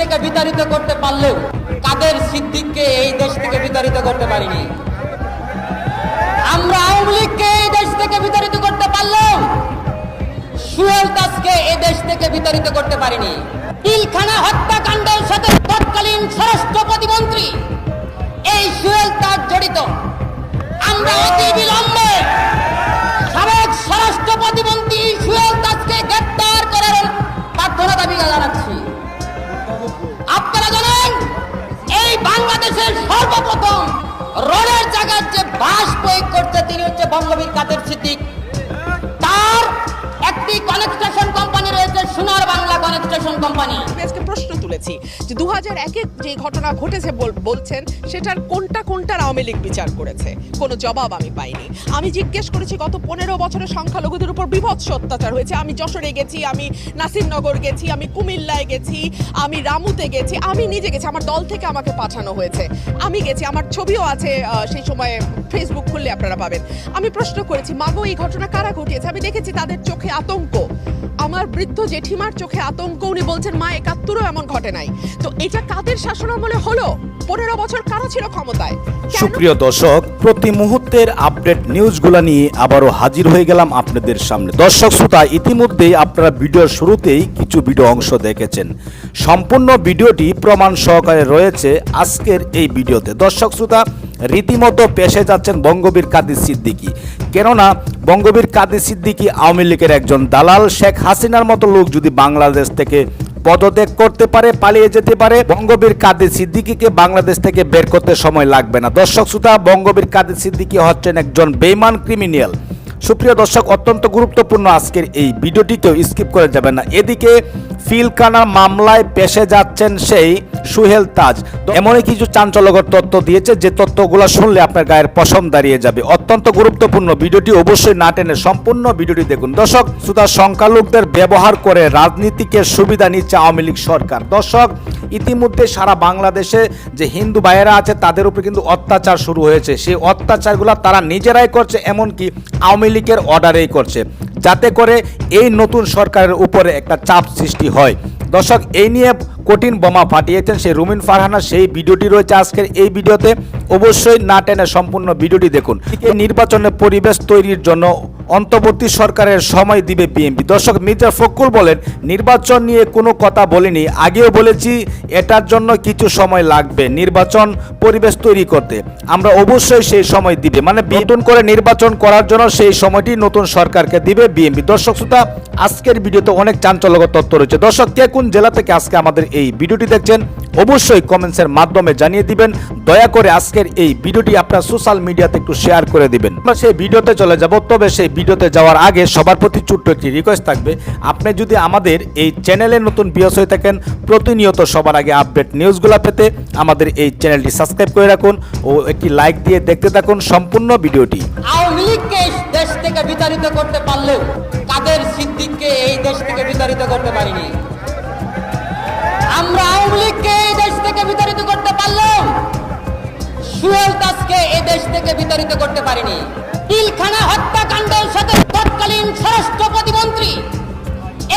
থেকে বিতাড়িত করতে পারলেও কাদের সিদ্দিককে এই দেশ থেকে বিতাড়িত করতে পারিনি? আমরা আওয়ামী লীগকে এই দেশ থেকে বিতাড়িত করতে পারলেও সুয়েল দাসকে এই দেশ থেকে বিতাড়িত করতে পারিনি। পিলখানা হত্যাকাণ্ডের সাথে বঙ্গবীর কাদের সিদ্দিক তার একটি কনেকস্টেশন কোম্পানি রয়েছে সোনার বাংলা কনেকস্টেশন কোম্পানি তুলেছি যে দু হাজার একে যে ঘটনা ঘটেছে বলছেন, সেটার কোনটা কোনটার আওয়ামী লীগ বিচার করেছে? কোনো জবাব আমি পাইনি। আমি জিজ্ঞেস করেছি, গত পনেরো বছরে সংখ্যালঘুদের উপর বিভৎস অত্যাচার হয়েছে। আমি যশোরে গেছি, আমি নাসিরনগর গেছি, আমি কুমিল্লায় গেছি, আমি রামুতে গেছি, আমি নিজে গেছি, আমার দল থেকে আমাকে পাঠানো হয়েছে। আমি গেছি, আমার ছবিও আছে সেই সময়ে ফেসবুক খুললে আপনারা পাবেন। আমি প্রশ্ন করেছি, মাগো, এই ঘটনা কারা ঘটিয়েছে? আমি দেখেছি, তাদের চোখে আতঙ্ক। আমার বৃদ্ধ জেঠিমার চোখে আতঙ্ক। উনি বলছেন, মা, একাত্তরও এমন ঘটে নাই। তো এটা কাদের শাসনামলে হলো? পনেরো বছর কারা ছিল ক্ষমতায়? সুপ্রিয় দর্শক, প্রতি মুহূর্তের আপডেট নিউজগুলো নিয়ে আবারও হাজির হয়ে গেলাম আপনাদের সামনে। দর্শক শ্রোতা, ইতিমধ্যেই আপনারা ভিডিওর শুরুতেই কিছু ভিডিও অংশ দেখেছেন। সম্পূর্ণ ভিডিওটি প্রমাণ সহকারে রয়েছে আজকের এই ভিডিওতে। দর্শক শ্রোতা রীতিমতো পেশে যাচ্ছেন বঙ্গবীর কাদির সিদ্দিকী। কেননা, বঙ্গবীর কাদির সিদ্দিকী আওয়ামী লীগের একজন দালাল, শেখ হাসিনার মতো লোক যদি বাংলাদেশ থেকে পদত্যাগ করতে পারে, পালিয়ে যেতে পারে, বঙ্গবীর কাদের সিদ্দিকীকে বাংলাদেশ থেকে বের করতে সময় লাগবে না। দর্শক শ্রোতা, বঙ্গবীর কাদের সিদ্দিকী হচ্ছেন একজন বেইমান ক্রিমিনাল। সুপ্রিয় দর্শক, অত্যন্ত গুরুত্বপূর্ণ আজকের এই ভিডিওটিকেও স্কিপ করে যাবেন না। এদিকে ফিলকানা মামলায় পেশে যাচ্ছেন সেই সুহেল তাজ। এমনই কিছু চাঞ্চল্যকর তথ্য দিয়েছে যে তথ্যগুলো শুনলে আপনার গায়ের পশম দাঁড়িয়ে যাবে। অত্যন্ত গুরুত্বপূর্ণ ভিডিওটি অবশ্যই না টেনে সম্পূর্ণ ভিডিওটি দেখুন। দর্শক সুতরাং সংখ্যালঘুদের ব্যবহার করে রাজনীতিকে সুবিধা নিচ্ছে আওয়ামী লীগ সরকার। দর্শক, ইতিমধ্যে সারা বাংলাদেশে যে হিন্দু ভাইয়েরা আছে, তাদের উপরে কিন্তু অত্যাচার শুরু হয়েছে। সেই অত্যাচারগুলো তারা নিজেরাই করছে, এমনকি আওয়ামী লীগের অর্ডারেই করছে। যাতে করে এই নতুন সরকারের উপরে একটা চাপ সৃষ্টি হয়। দর্শক, এই নিয়ে কঠিন বোমা ফাটিয়েছেন সেই রুমিন ফারহানা। সেই ভিডিওটি রয়েছে আজকের এই ভিডিওতে। অবশ্যই না টেনে সম্পূর্ণ ভিডিওটি দেখুন। এই নির্বাচনের পরিবেশ তৈরির জন্য অন্তর্বর্তী সরকারের সময় দিবে বিএনপি। দর্শক, মির্জা ফখরুল বলেন, নির্বাচন নিয়ে কোনো কথা বলিনি। আগেও বলেছি, এটার জন্য কিছু সময় লাগবে নির্বাচন পরিবেশ তৈরি করতে। আমরা অবশ্যই সেই সময় দিবে। মানে নতুন করে নির্বাচন করার জন্য সেই সময়টি নতুন সরকারকে দিবে বিএনপি। দর্শক, শ্রোতা, আজকের ভিডিওতে অনেক চাঞ্চল্যকর তথ্য রয়েছে। দর্শক, কে কোন জেলা থেকে আজকে আমাদের এই ভিডিওটি দেখছেন, অবশ্যই কমেন্টসের মাধ্যমে জানিয়ে দিবেন। দয়া করে আজকের এই ভিডিওটি আপনার সোশ্যাল মিডিয়াতে একটু শেয়ার করে দিবেন। আমরা সেই ভিডিওতে চলে যাব, তবে সেই ভিডিওতে যাওয়ার আগে সবার প্রতি ছোট্ট একটি রিকোয়েস্ট থাকবে। আপনি যদি আমাদের এই চ্যানেলে নতুন বিয়স হয়ে থাকেন, প্রতিনিয়ত সবার আগে আপডেট নিউজগুলো পেতে আমাদের এই চ্যানেলটি সাবস্ক্রাইব করে রাখুন ও একটি লাইক দিয়ে দেখতে থাকুন সম্পূর্ণ ভিডিওটি। দেশ থেকে বিতাড়িত করতে পারলেও কাদের সিদ্দিককে এই দেশ থেকে বিতাড়িত করতে পারিনি? লীগকে এই দেশ থেকে বিতাড়িত করতে পারলেও সুয়েল দাসকে এই দেশ থেকে বিতাড়িত করতে পারিনি। পিলখানা হত্যাকাণ্ডের সাথে তৎকালীন স্বরাষ্ট্র প্রতিমন্ত্রী,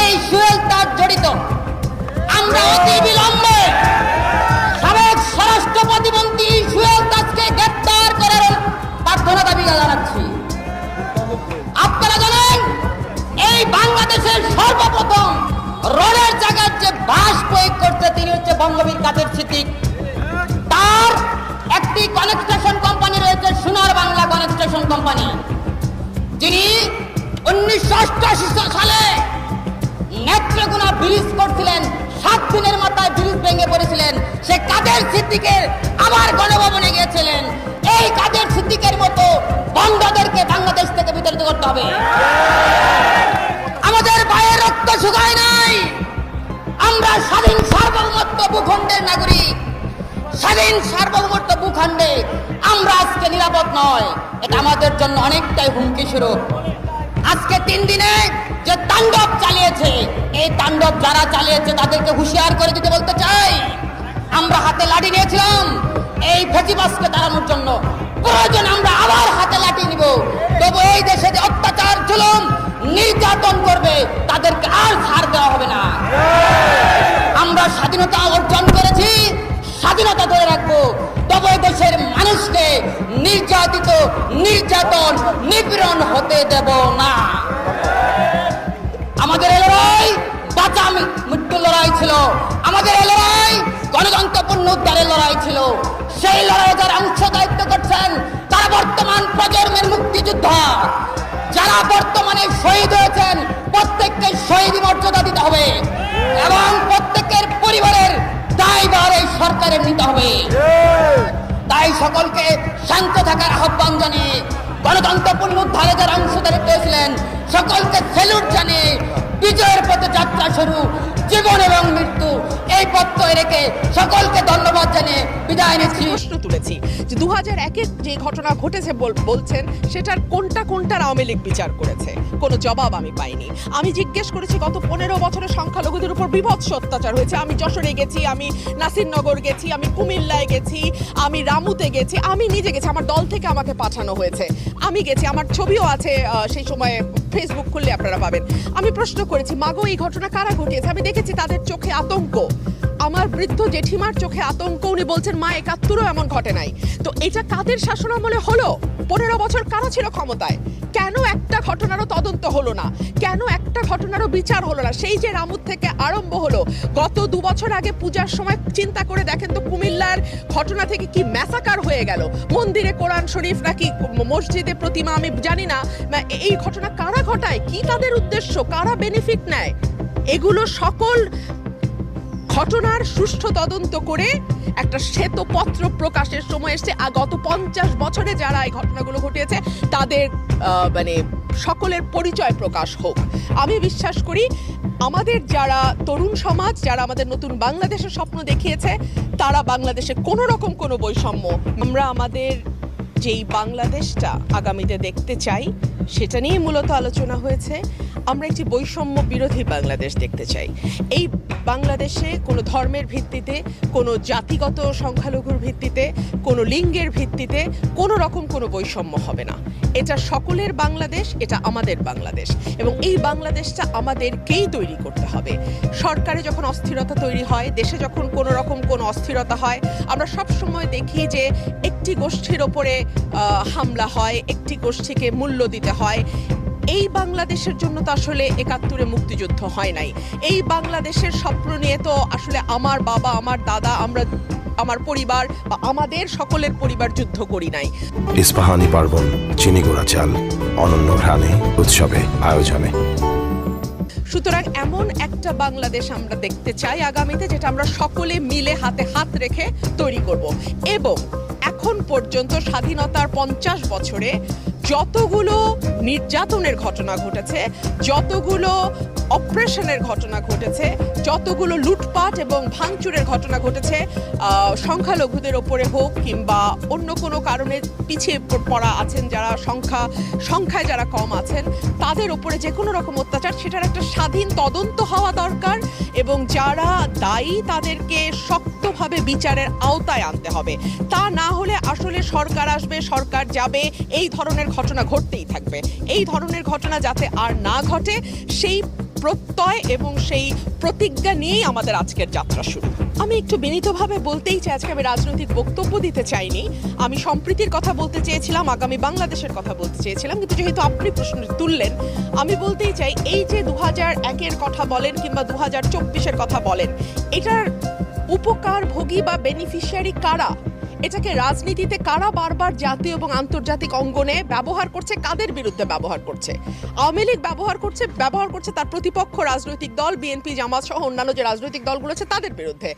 এই সুয়েল দাস জড়িত। আমরা অতি বিলম্বে কাদের সিদ্দিক তার একটি কনেকস্টেশন কোম্পানি রয়েছে, সোনার বাংলা কনেকস্টেশন কোম্পানি যিনি উনিশশো অষ্টআশি সালে নেত্রকোনা ব্রিজ করছিলেন, সাত দিনের মাথায় ব্রিজ ভেঙে পড়েছিলেন। সে কাদের সিদ্দিকের আবার গণভবনে গিয়েছিলেন। এই কাদের সিদ্দিকের মতো বন্ধদেরকে বাংলাদেশ থেকে বিতাড়িত করতে হবে। ভূখণ্ডের নাগরিক, স্বাধীন সার্বভৌমত্ব ভূখণ্ডে আমরা আজকে নিরাপদ নয়। এটা আমাদের জন্য অনেকটাই হুমকি স্বরূপ। আজকে তিন দিনে যে তাণ্ডব চালিয়েছে, এই তাণ্ডব যারা চালিয়েছে তাদেরকে হুঁশিয়ার করে দিতে বলতে চাই, আমরা হাতে লাঠি নিয়েছিলাম, এই ফেজিবাসকে দাঁড়ানোর জন্য। প্রয়োজন আমরা আবার হাতে লাঠি নিব। তবু এই দেশে যে অত্যাচার, জুলুম, নির্যাতন করবে, তাদেরকে আর ছাড় দেওয়া হবে না। স্বাধীনতা অর্জন করেছি, স্বাধীনতা ধরে রাখব। তবে দেশের মানুষকে নির্যাতিত, নির্যাতন, নিপীড়ন হতে দেব না। আমাদের লড়াই মৃত্যু লড়াই ছিল। আমাদের গণতন্ত্রপূর্ণ উদ্ধারের লড়াই ছিল। সেই লড়াই যারা অংশ দায়িত্ব করছেন, তারা বর্তমান প্রজন্মের মুক্তিযোদ্ধা। যারা বর্তমানে শহীদ হয়েছেন, প্রত্যেককে শহীদ মর্যাদা দিতে হবে। এবং প্রত্যেকের সকলকে শান্ত থাকার আহ্বান জানিয়ে গণতন্ত্র পুনরুদ্ধারে যারা অংশদারিত্ব হয়েছিলেন সকলকে সেলুট জানিয়ে বিজয়ের পথে যাত্রা শুরু। জীবন এবং মৃত্যু এই পথ রেখে সকলকে ধন্যবাদ জানিয়ে দু হাজার একে যে ঘটনা ঘটেছে বলছেন, সেটার কোনটা কোনটার আওয়ামী লীগ বিচার করেছে? কোনো জবাব আমি পাইনি। আমি জিজ্ঞেস করেছি, গত পনেরো বছরে সংখ্যালঘুদের উপর বিভৎস অত্যাচার হয়েছে। আমি যশোরে গেছি, আমি নাসিরনগর গেছি, আমি কুমিল্লায় গেছি, আমি রামুতে গেছি, আমি নিজে গেছি, আমার দল থেকে আমাকে পাঠানো হয়েছে। আমি গেছি, আমার ছবিও আছে সেই সময় ফেসবুক খুললে আপনারা পাবেন। আমি প্রশ্ন করেছি, মাগো, এই ঘটনা কারা ঘটিয়েছে? আমি দেখেছি তাদের চোখে আতঙ্ক। আমার বৃদ্ধ জেঠিমার চোখে আতঙ্ক। উনি বলছেন, মা, একাত্তরও এমন ঘটে নাই। তো এটা কাদের শাসনামলে হলো? পনেরো বছর কারা ছিল ক্ষমতায়? ঘটনারও তদন্ত হলো না। কেন একটা ঘটনারও বিচার হলো না? সেই যে রামুর থেকে আরম্ভ হলো, গত দু বছর আগে পূজার সময় চিন্তা করে দেখেন তো কুমিল্লার ঘটনা থেকে কি ম্যাসাকার হয়ে গেল? মন্দিরে কোরআন শরীফ নাকি মসজিদে প্রতিমা আমি জানি না। এই ঘটনা কারা ঘটায়? কি তাদের উদ্দেশ্য? কারা বেনিফিট নেয়? এগুলো সকল ঘটনার সুষ্ঠু তদন্ত করে একটা শ্বেতপত্র প্রকাশের সময় এসছে। আর গত পঞ্চাশ বছরে যারা এই ঘটনাগুলো ঘটিয়েছে, তাদের মানে সকলের পরিচয় প্রকাশ হোক। আমি বিশ্বাস করি, আমাদের যারা তরুণ সমাজ, যারা আমাদের নতুন বাংলাদেশের স্বপ্ন দেখিয়েছে, তারা বাংলাদেশে কোনো রকম কোনো বৈষম্য, আমরা আমাদের যেই বাংলাদেশটা আগামীতে দেখতে চাই, সেটা নিয়েই মূলত আলোচনা হয়েছে। আমরা একটি বৈষম্য বিরোধী বাংলাদেশ দেখতে চাই। এই বাংলাদেশে কোনো ধর্মের ভিত্তিতে, কোনো জাতিগত সংখ্যালঘুর ভিত্তিতে, কোনো লিঙ্গের ভিত্তিতে কোনো রকম কোনো বৈষম্য হবে না। এটা সকলের বাংলাদেশ, এটা আমাদের বাংলাদেশ। এবং এই বাংলাদেশটা আমাদেরকেই তৈরি করতে হবে। সরকারে যখন অস্থিরতা তৈরি হয়, দেশে যখন কোনো রকম কোনো অস্থিরতা হয়, আমরা সব সময় দেখি যে একটি গোষ্ঠীর ওপরে হামলা হয়, একটি গোষ্ঠীকে মূল্য দিতে হয়। এই বাংলাদেশের জন্য তো আসলে একাত্তরে মুক্তিযুদ্ধ হয় নাই। এই বাংলাদেশের স্বপ্ন নিয়ে তো আসলে আমার বাবা আমার দাদা আমরা আমার পরিবার বা আমাদের সকলের পরিবার যুদ্ধ করি নাই। ইস্পাহানি পার্বণ চিনিগুড়া চাল অনন্য ঘ্রাণে উৎসবে আয়োজনে। সুতরাং এমন একটা বাংলাদেশ আমরা দেখতে চাই আগামীতে যেটা আমরা সকলে মিলে হাতে হাত রেখে তৈরি করব। এবং এখন পর্যন্ত স্বাধীনতার পঞ্চাশ বছরে যতগুলো নির্যাতনের ঘটনা ঘটেছে, যতগুলো অপারেশনের ঘটনা ঘটেছে, যতগুলো লুটপাট এবং ভাঙচুরের ঘটনা ঘটেছে সংখ্যালঘুদের ওপরে হোক কিংবা অন্য কোনো কারণে পিছিয়ে পড়া আছেন যারা, সংখ্যা, সংখ্যায় যারা কম আছেন তাদের উপরে যে কোনো রকম অত্যাচার, সেটার একটা স্বাধীন তদন্ত হওয়া দরকার এবং যারা দায়ী তাদেরকে শক্তভাবে বিচারের আওতায় আনতে হবে। তা না হলে আসলে সরকার আসবে, সরকার যাবে, এই ধরনের ঘটনা ঘটতেই থাকবে। এই ধরনের ঘটনা যাতে আর না ঘটে, সেই প্রত্যয় এবং সেই প্রতিজ্ঞা নিয়েই আমাদের আজকের যাত্রা শুরু। আমি একটু বিনীতভাবে বলতেই চাই, আজকে আমি রাজনৈতিক বক্তব্য দিতে চাইনি। আমি সম্প্রীতির কথা বলতে চেয়েছিলাম, আগামী বাংলাদেশের কথা বলতে চেয়েছিলাম, কিন্তু যেহেতু আপনি প্রশ্ন তুললেন, আমি বলতেই চাই, এই যে দু হাজার একের কথা বলেন কিংবা দু হাজার চব্বিশের কথা বলেন, এটার উপকার ভোগী বা বেনিফিশিয়ারি কারা? এটাকে রাজনীতিতে কারা বারবার জাতীয় এবং আন্তর্জাতিক অঙ্গনে ব্যবহার করছে, কাদের বিরুদ্ধে ব্যবহার করছে? আওয়ামী লীগ ব্যবহার করছে ব্যবহার করছে তার প্রতিপক্ষ রাজনৈতিক দল, বিএনপি জামাত সহ অন্যান্য যে রাজনৈতিক দলগুলো আছে, তাদের বিরুদ্ধে।